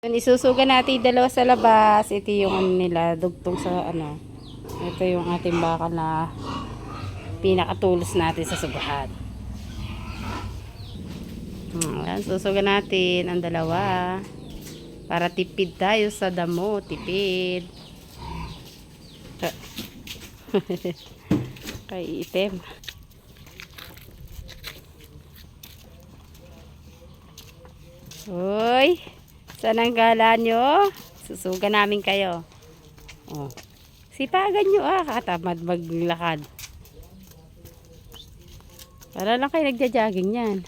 Yun, isusuga natin dalawa sa labas. Ito yung ano nila, dugtong sa ano. Ito yung ating bakal na pinakatulos natin sa sugahan. Hmm, susuga natin ang dalawa. Para tipid tayo sa damo. Tipid. Kay item. Uy, saan ang gala nyo? Susuga namin kayo. Oh. Sipagan nyo ah, katamad maglakad. Para lang kayo nagja-jogging yan.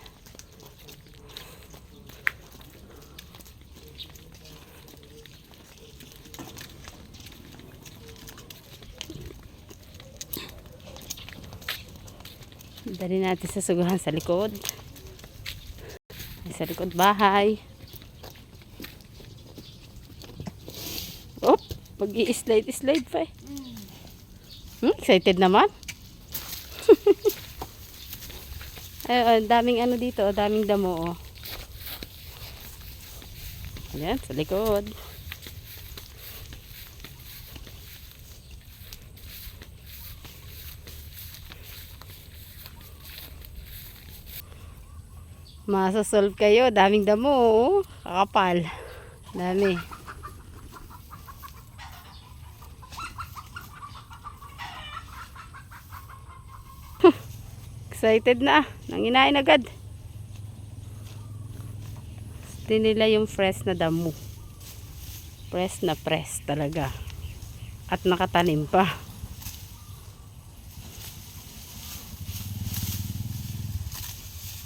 Dali natin sa suguhan sa likod. Sa likod bahay. Oh, mag slide slide pa eh. Hmm, excited naman. Ay, daming ano dito, daming damo oh. Ayan, sa likod. Masasolve kayo. Daming damo. Oh. Kakapal. Dami. Excited na. Nanginain agad. Nila yung fresh na damo. Fresh na fresh talaga. At nakatanim pa.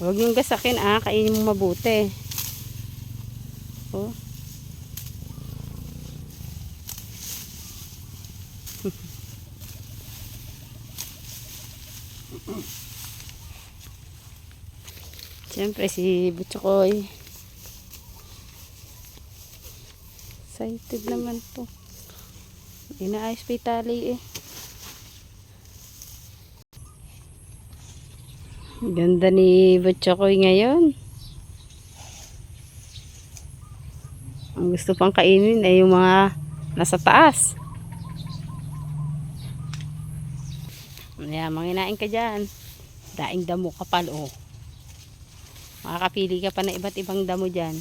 Huwag niyong gasakin ah, kainin mo mabuti. Oh. Siyempre si Butchokoy. Excited naman to. Inaayos pa yung tali eh. Ganda ni Butchokoy ngayon. Ang gusto pang kainin ay yung mga nasa taas. Ayan, manginain ka dyan. Daing damo kapal, oh. Makakapili ka pa ng iba't ibang damo dyan.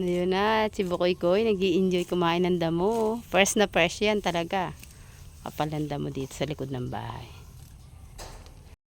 Ayun na, si Bukoy Koy, nag enjoy kumain ng damo. Fresh na fresh yan talaga. Kapal ng damo dito sa likod ng bahay.